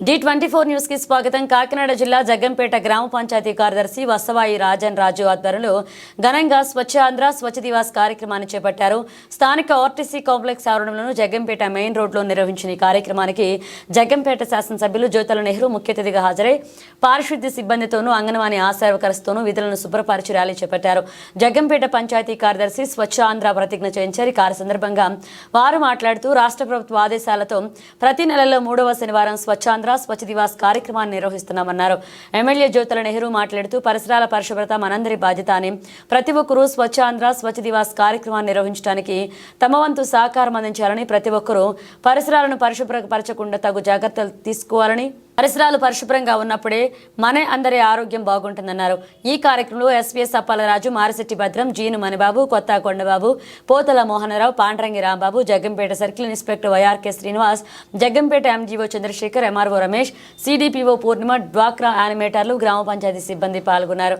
D twenty four న్యూస్కి స్వాగతం. కాకినాడ జిల్లా జగ్గంపేట గ్రామ పంచాయతీ కార్యదర్శి వసవాయి రాజన్ రాజు ఆధ్వర్యంలో ఘనంగా స్వచ్ఛ ఆంధ్ర స్వచ్ఛ దివాస్ కార్యక్రమాన్ని చేపట్టారు. స్థానిక ఆర్టీసీ కాంప్లెక్స్ ఆవరణలోను జగ్గంపేట మెయిన్ రోడ్లో నిర్వహించిన ఈ కార్యక్రమానికి జగ్గంపేట శాసనసభ్యులు జ్యోతుల నెహ్రూ ముఖ్య అతిథిగా హాజరై పారిశుద్ధ్య సిబ్బందితోనూ అంగన్వాణి ఆశావకరస్తోనూ విధులను శుభ్రపరిచి ర్యాలీ చేపట్టారు. జగ్గంపేట పంచాయతీ కార్యదర్శి స్వచ్ఛ ఆంధ్ర ప్రతిజ్ఞ చేయించారు. ఈ కార్య సందర్భంగా వారు మాట్లాడుతూ రాష్ట్ర ప్రభుత్వ ఆదేశాలతో ప్రతి నెలలో మూడవ శనివారం స్వచ్ఛాంధ్ర స్వచ్ఛ దివాస్ కార్యక్రమాన్ని నిర్వహిస్తున్నామన్నారు. ఎమ్మెల్యే జ్యోతుల నెహ్రూ మాట్లాడుతూ పరిసరాల పరిశుభ్రత మనందరి బాధ్యత అని ప్రతి ఒక్కరూ స్వచ్ఛాంధ్ర స్వచ్ఛ దివాస్ కార్యక్రమాన్ని నిర్వహించడానికి తమ వంతు సహకారం అందించాలని ప్రతి ఒక్కరూ పరిసరాలను పరిశుభ్రపరచకుండా తగు జాగ్రత్తలు తీసుకోవాలని పరిసరాలు పరిశుభ్రంగా ఉన్నప్పుడే మన అందరి ఆరోగ్యం బాగుంటుందన్నారు. ఈ కార్యక్రమంలో ఎస్వీఎస్ అప్పాలరాజు మారిశెట్టి భద్రం జీను Manibabu Kotha Kondababu Pothala Mohanarao Pandrangi Rambabu Jaggampeta circle inspector YRK Srinivas Jaggampeta MGO Chandrasekhar MRO Ramesh CDPO Purnima డ్వాక్రా యానిమేటర్లు గ్రామ పంచాయతీ సిబ్బంది పాల్గొన్నారు.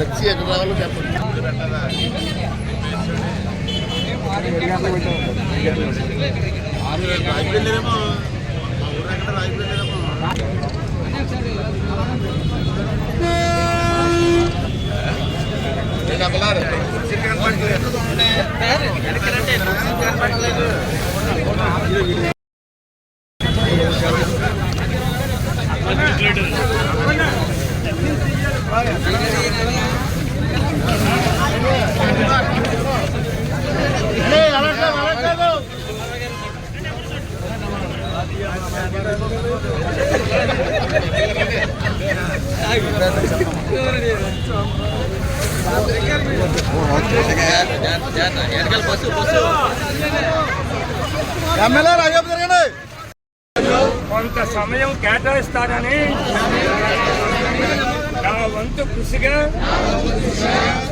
లక్ష్మి ఎక్కడ రావాలో చెప్పండి. రాయిపోయిందేమో మా ఊరు కొంత సమయం కేటాయిస్తారని నా వంతు కృషిగా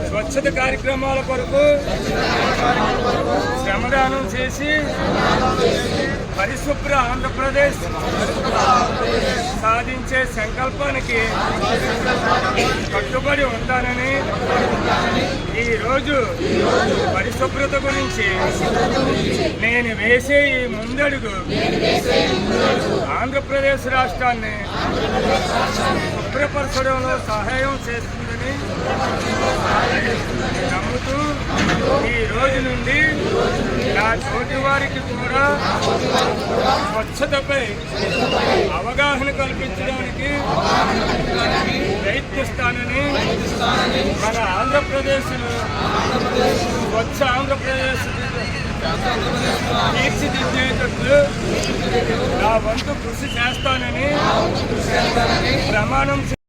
స్వచ్ఛత కార్యక్రమాల కొరకు శ్రమదానం చేసి పరిశుభ్ర ఆంధ్రప్రదేశ్ సాధించే సంకల్పానికి కట్టుబడి ఉంటానని ఈరోజు పరిశుభ్రత గురించి నేను వేసే ఈ ముందడుగు ఆంధ్రప్రదేశ్ రాష్ట్రాన్ని శుభ్రపరచడంలో సహాయం చేస్తుందని నమ్ముతూ ఈ రోజు నుండి తోటివారికి కూడా స్వచ్ఛతపై అవగాహన కల్పించడానికి ప్రయత్నిస్తానని మన ఆంధ్రప్రదేశ్ను స్వచ్ఛ ఆంధ్రప్రదేశ్ తీర్చిదిద్దేటట్లు నా వంతు కృషి చేస్తానని ప్రమాణం